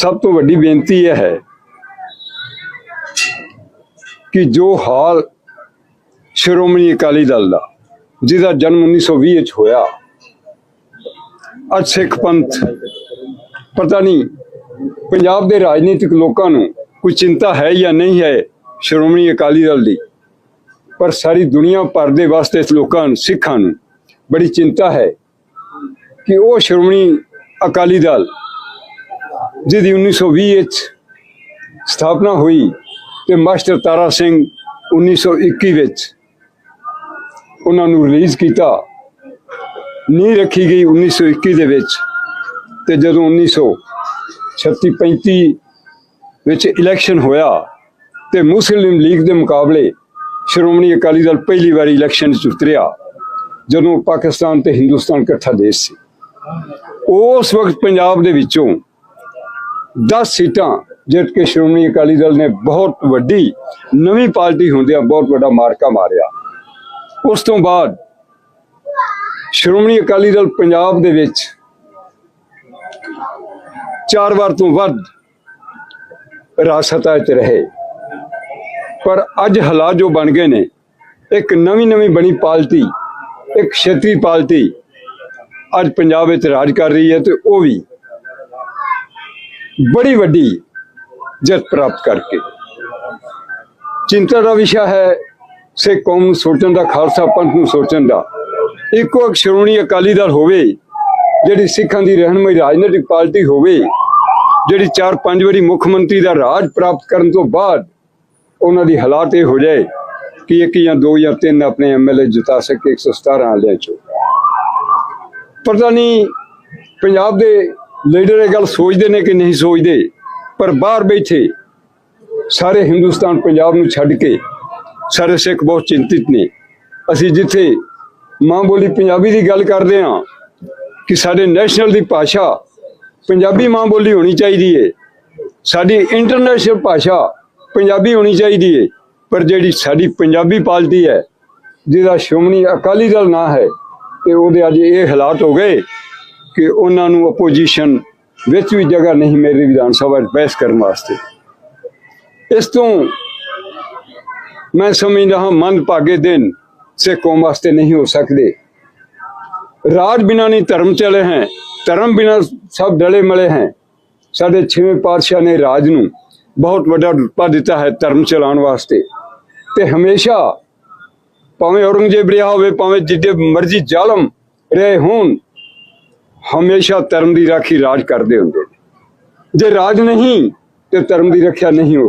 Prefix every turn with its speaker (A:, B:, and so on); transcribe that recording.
A: ਸਭ ਤੋਂ ਵੱਡੀ ਬੇਨਤੀ ਇਹ ਹੈ ਕਿ ਜੋ ਹਾਲ ਸ਼੍ਰੋਮਣੀ ਅਕਾਲੀ ਦਲ ਦਾ, ਜਿਹਦਾ ਜਨਮ 1920 ਵਿੱਚ ਹੋਇਆ, ਅੱਜ ਸਿੱਖ ਪੰਥ, ਪਤਾ ਨਹੀਂ ਪੰਜਾਬ ਦੇ ਰਾਜਨੀਤਿਕ ਲੋਕਾਂ ਨੂੰ ਕੋਈ ਚਿੰਤਾ ਹੈ ਜਾਂ ਨਹੀਂ ਹੈ ਸ਼੍ਰੋਮਣੀ ਅਕਾਲੀ ਦਲ ਦੀ, ਪਰ ਸਾਰੀ ਦੁਨੀਆ ਭਰ ਦੇ ਵਾਸਤੇ ਇਸ ਲੋਕਾਂ ਨੂੰ, ਸਿੱਖਾਂ ਨੂੰ ਬੜੀ ਚਿੰਤਾ ਹੈ ਕਿ ਉਹ ਸ਼੍ਰੋਮਣੀ ਅਕਾਲੀ ਦਲ ਜਿਹਦੀ 1920 ਵਿੱਚ ਸਥਾਪਨਾ ਹੋਈ ਤੇ ਮਾਸਟਰ ਤਾਰਾ ਸਿੰਘ 1921 ਵਿੱਚ ਉਹਨਾਂ ਨੂੰ ਰਿਲੀਜ਼ ਕੀਤਾ। ਨਹੀਂ ਰੱਖੀ ਗਈ 1921 ਦੇ ਵਿੱਚ ਤੇ ਜਦੋਂ 1936 35 ਵਿੱਚ ਇਲੈਕਸ਼ਨ ਹੋਇਆ ਤੇ ਮੁਸਲਿਮ ਲੀਗ ਦੇ ਮੁਕਾਬਲੇ ਸ਼੍ਰੋਮਣੀ ਅਕਾਲੀ ਦਲ ਪਹਿਲੀ ਵਾਰੀ ਇਲੈਕਸ਼ਨ 'ਚ ਉਤਰਿਆ, ਜਦੋਂ ਪਾਕਿਸਤਾਨ ਤੇ ਹਿੰਦੁਸਤਾਨ ਇਕੱਠਾ ਦੇਸ਼ ਸੀ। ਉਸ ਵਕਤ ਪੰਜਾਬ ਦੇ ਵਿੱਚੋਂ 10 ਸੀਟਾਂ ਜਿੱਤ ਕੇ ਸ਼੍ਰੋਮਣੀ ਅਕਾਲੀ ਦਲ ਨੇ ਬਹੁਤ ਵੱਡੀ, ਨਵੀਂ ਪਾਰਟੀ ਹੁੰਦਿਆਂ ਬਹੁਤ ਵੱਡਾ ਮਾਰਕਾ ਮਾਰਿਆ। ਉਸ ਤੋਂ ਬਾਅਦ ਸ਼੍ਰੋਮਣੀ ਅਕਾਲੀ ਦਲ ਪੰਜਾਬ ਦੇ ਵਿੱਚ ਚਾਰ ਵਾਰ ਤੋਂ ਵੱਧ ਰਾਸਤਾ ਵਿੱਚ ਰਹੇ। ਪਰ ਅੱਜ ਹਾਲਾਤ ਜੋ ਬਣ ਗਏ ਨੇ, ਇੱਕ ਨਵੀਂ ਨਵੀਂ ਬਣੀ ਪਾਰਟੀ ਇੱਕ ਖੇਤਰੀ ਪਾਰਟੀ ਅੱਜ ਪੰਜਾਬ ਵਿੱਚ ਰਾਜ ਕਰ ਰਹੀ ਹੈ ਤੇ ਉਹ ਵੀ ਬੜੀ ਵੱਡੀ ਜਿੱਤ ਪ੍ਰਾਪਤ ਕਰਕੇ। ਚਿੰਤਾ ਦਾ ਵਿਸ਼ਾ ਹੈ, ਸਿੱਖ ਕੌਮ ਨੂੰ ਸੋਚਣ ਦਾ, ਖਾਲਸਾ ਪੰਥ ਨੂੰ ਸੋਚਣ ਦਾ। ਇੱਕੋ ਇੱਕ ਸ਼੍ਰੋਮਣੀ ਅਕਾਲੀ ਦਲ ਹੋਵੇ, ਜਿਹੜੀ ਸਿੱਖਾਂ ਦੀ ਰਹਿਨਮਾਈ ਰਾਜਨੀਤਿਕ ਪਾਰਟੀ ਹੋਵੇ, ਜਿਹੜੀ 4-5 ਵਾਰੀ ਮੁੱਖ ਮੰਤਰੀ ਦਾ ਰਾਜ ਪ੍ਰਾਪਤ ਕਰਨ ਤੋਂ ਬਾਅਦ ਉਹਨਾਂ ਦੀ ਹਾਲਾਤ ਇਹ ਹੋ ਜਾਏ ਕਿ ਇੱਕ ਜਾਂ ਦੋ ਜਾਂ ਤਿੰਨ ਆਪਣੇ ਐਮਐਲਏ ਜਿਤਾ ਸਕੇ 117 ਵਾਲਿਆਂ ਚੋਂ ਪਤਾ ਨਹੀਂ ਪੰਜਾਬ ਦੇ ਲੀਡਰ ਇਹ ਗੱਲ ਸੋਚਦੇ ਨੇ ਕਿ ਨਹੀਂ ਸੋਚਦੇ, ਪਰ ਬਾਹਰ ਬੈਠੇ ਸਾਰੇ ਹਿੰਦੁਸਤਾਨ, ਪੰਜਾਬ ਨੂੰ ਛੱਡ ਕੇ ਸਾਰੇ ਸਿੱਖ ਬਹੁਤ ਚਿੰਤਿਤ ਨੇ। ਅਸੀਂ ਜਿੱਥੇ ਮਾਂ ਬੋਲੀ ਪੰਜਾਬੀ ਦੀ ਗੱਲ ਕਰਦੇ ਹਾਂ ਕਿ ਸਾਡੇ ਨੈਸ਼ਨਲ ਦੀ ਭਾਸ਼ਾ ਪੰਜਾਬੀ ਮਾਂ ਬੋਲੀ ਹੋਣੀ ਚਾਹੀਦੀ ਹੈ ਸਾਡੀ ਇੰਟਰਨੈਸ਼ਨਲ ਭਾਸ਼ਾ ਪੰਜਾਬੀ ਹੋਣੀ ਚਾਹੀਦੀ ਹੈ ਪਰ ਜਿਹੜੀ ਸਾਡੀ ਪੰਜਾਬੀ ਪਾਲਟੀ ਹੈ, ਜਿਹਦਾ ਸ਼੍ਰੋਮਣੀ ਅਕਾਲੀ ਦਲ ਨਾਂ ਹੈ, ਤੇ ਉਹਦੇ ਅੱਜ ਇਹ ਹਾਲਾਤ ਹੋ ਗਏ। ਕਿ ਉਹਨਾਂ ਨੂੰ ਆਪੋਜੀਸ਼ਨ ਵਿੱਚ ਵੀ ਜਗ੍ਹਾ ਨਹੀਂ ਮੇਰੀ ਵਿਧਾਨ ਸਭਾ ਵਿੱਚ ਬਹਿਸ ਕਰਨ ਵਾਸਤੇ। ਇਸ ਤੋਂ ਮੈਂ ਸਮਝਦਾ ਹਾਂ ਮਨ ਭਾਗੇ ਦਿਨ ਸੇ ਕੌਮ ਵਾਸਤੇ ਨਹੀਂ ਹੋ ਸਕਦੇ। ਰਾਜ ਬਿਨਾ ਨਹੀਂ ਧਰਮ ਚਲੇ ਹੈ, ਧਰਮ ਬਿਨਾ ਸਭ ਡਲੇ ਮਲੇ ਹੈ। ਸਾਡੇ ਛੇਵੇਂ ਪਾਤਸ਼ਾਹ ਨੇ ਰਾਜ ਨੂੰ ਬਹੁਤ ਵੱਡਾ ਰੁਤਬਾ ਦਿੱਤਾ ਹੈ ਧਰਮ ਚਲਾਉਣ ਵਾਸਤੇ। ਤੇ ਹਮੇਸ਼ਾ ਭਾਵੇਂ ਔਰੰਗਜ਼ੇਬ ਰਿਹਾ ਹੋਵੇ, ਭਾਵੇਂ ਜਿੱਡੇ ਮਰਜ਼ੀ ਜ਼ਾਲਮ ਰਹੇ ਹੋਣ ਹਮੇਸ਼ਾ ਧਰਮ ਦੀ ਰਾਖੀ ਰਾਜ ਕਰਦੇ ਹੁੰਦੇ ਨੇ। ਜੇ ਰਾਜ ਨਹੀਂ, ਤੇ ਧਰਮ ਦੀ ਰੱਖਿਆ ਨਹੀਂ ਹੋ